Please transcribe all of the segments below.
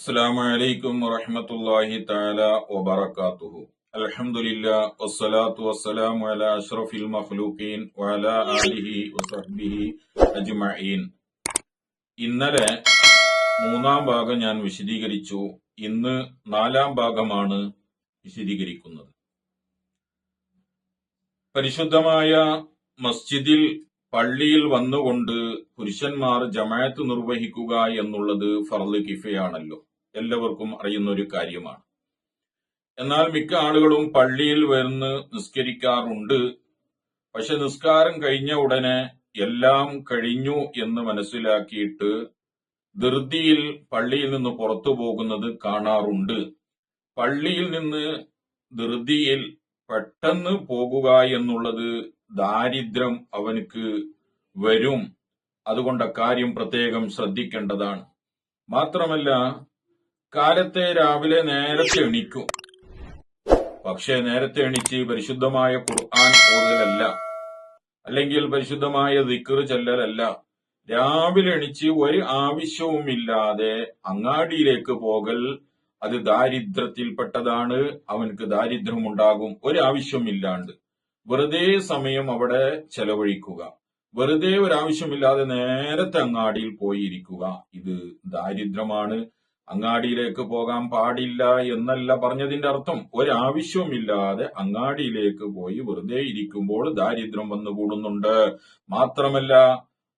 السلام عليكم ورحمة الله تعالى وبركاته الحمد لله والصلاة والسلام على أشرف المخلوقين وعلى آله وصحبه أجمعين ഇന്നലെ മൂന്നാം ഭാഗം ഞാൻ വിശദീകരിച്ചു ഇന്ന് നാലാം ഭാഗമാണ് വിശദീകരിക്കുന്നത് പരിശുദ്ധമായ മസ്ജിദിൽ പള്ളിയിൽ വന്നുകൊണ്ട് പുരുഷന്മാർ ജമാഅത്ത് നിർവഹിക്കുക എന്നുള്ളത് ഫർദ് കിഫയാണല്ലോ എല്ലാവർക്കും അറിയുന്ന ഒരു കാര്യമാണ്. എന്നാൽ മിക്ക ആളുകളും പള്ളിയിൽ വരുന്ന് നിസ്കരിക്കാറുണ്ട്. പക്ഷെ നിസ്കാരം കഴിഞ്ഞ ഉടനെ എല്ലാം കഴിഞ്ഞു എന്ന് മനസ്സിലാക്കിയിട്ട് ധൃതിയിൽ പള്ളിയിൽ നിന്ന് പുറത്തു പോകുന്നത് കാണാറുണ്ട്. പള്ളിയിൽ നിന്ന് ധൃതിയിൽ പെട്ടെന്ന് പോകുക എന്നുള്ളത് ദാരിദ്ര്യം അവനക്ക് വരും. അതുകൊണ്ട് അക്കാര്യം പ്രത്യേകം ശ്രദ്ധിക്കേണ്ടതാണ്. മാത്രമല്ല കാലത്തെ രാവിലെ നേരത്തെ എണീക്കും. പക്ഷേ നേരത്തെ എണീച്ച് പരിശുദ്ധമായ ഖുർആൻ ഓതലല്ല അല്ലെങ്കിൽ പരിശുദ്ധമായ ദിക്ർ ചെല്ലലല്ല. രാവിലെ എണീച്ച് ഒരു ആവശ്യവുമില്ലാതെ അങ്ങാടിയിലേക്ക് പോകൽ അത് ദാരിദ്ര്യത്തിൽപ്പെട്ടതാണ്. അവനക്ക് ദാരിദ്ര്യം ഉണ്ടാകും ഒരു ആവശ്യമില്ലാണ്ട് വെറുതെ സമയം അവിടെ ചെലവഴിക്കുക. വെറുതെ ഒരാവശ്യമില്ലാതെ നേരത്തെ അങ്ങാടിയിൽ പോയിരിക്കുക. ഇത് ദാരിദ്ര്യമാണ്. അങ്ങാടിയിലേക്ക് പോകാൻ പാടില്ല എന്നല്ല പറഞ്ഞതിന്റെ അർത്ഥം. ഒരാവശ്യവുമില്ലാതെ അങ്ങാടിയിലേക്ക് പോയി വെറുതെ ഇരിക്കുമ്പോൾ ദാരിദ്ര്യം വന്നു കൂടുന്നുണ്ട്. മാത്രമല്ല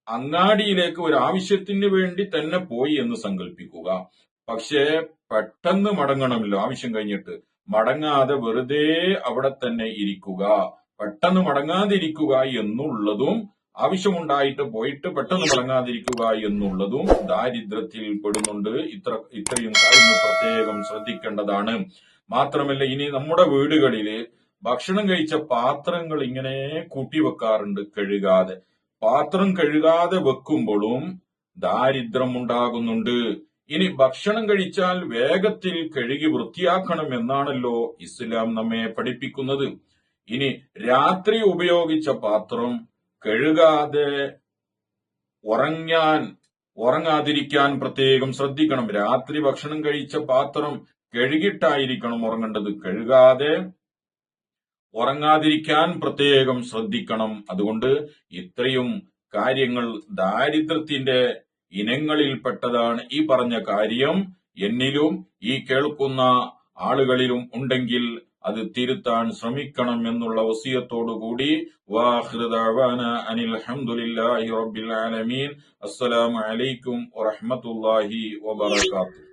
അങ്ങാടിയിലേക്ക് ഒരു ആവശ്യത്തിന് വേണ്ടി തന്നെ പോയി എന്ന് സങ്കല്പിക്കുക പക്ഷേ പെട്ടെന്ന് മടങ്ങണമല്ലോ ആവശ്യം കഴിഞ്ഞിട്ട്. മടങ്ങാതെ വെറുതെ അവിടെ തന്നെ ഇരിക്കുക. പെട്ടെന്ന് മടങ്ങാതിരിക്കുക എന്നുള്ളതും ആവശ്യമുണ്ടായിട്ട് പോയിട്ട് പെട്ടെന്ന് മടങ്ങാതിരിക്കുക എന്നുള്ളതും ദാരിദ്ര്യത്തിൽ പെടുന്നുണ്ട്. ഇത്ര ഇത്രയും കാര്യങ്ങൾ പ്രത്യേകം ശ്രദ്ധിക്കേണ്ടതാണ്. മാത്രമല്ല ഇനി നമ്മുടെ വീടുകളിൽ ഭക്ഷണം കഴിച്ച പാത്രങ്ങൾ ഇങ്ങനെ കൂട്ടിവെക്കാറുണ്ട് കഴുകാതെ. പാത്രം കഴുകാതെ വെക്കുമ്പോഴും ദാരിദ്ര്യം ഉണ്ടാകുന്നുണ്ട് ഇനി ഭക്ഷണം കഴിച്ചാൽ വേഗത്തിൽ കഴുകി വൃത്തിയാക്കണം എന്നാണല്ലോ ഇസ്ലാം നമ്മെ പഠിപ്പിക്കുന്നത്. ഇനി രാത്രി ഉപയോഗിച്ച പാത്രം കഴുകാതെ ഉറങ്ങാൻ ഉറങ്ങാതിരിക്കാൻ പ്രത്യേകം ശ്രദ്ധിക്കണം. രാത്രി ഭക്ഷണം കഴിച്ച പാത്രം കഴുകിട്ടായിരിക്കണം ഉറങ്ങേണ്ടത്. കഴുകാതെ ഉറങ്ങാതിരിക്കാൻ പ്രത്യേകം ശ്രദ്ധിക്കണം. അതുകൊണ്ട് ഇത്രയും കാര്യങ്ങൾ ദാരിദ്ര്യത്തിന്റെ ഇനങ്ങളിൽപ്പെട്ടതാണ് ഈ പറഞ്ഞ കാര്യം. എന്നിലും ഈ കേൾക്കുന്ന ആളുകളിലും ഉണ്ടെങ്കിൽ അത് തിരുത്താൻ ശ്രമിക്കണം എന്നുള്ള വസിയത്തോടുകൂടി അനിൽ അഹമ്മദില്ലാഹി റബ്ബിൽ ആലമീൻ. അസ്സലാമു അലൈക്കും വറഹ്മത്തുള്ളാഹി വബറകാതുഹു.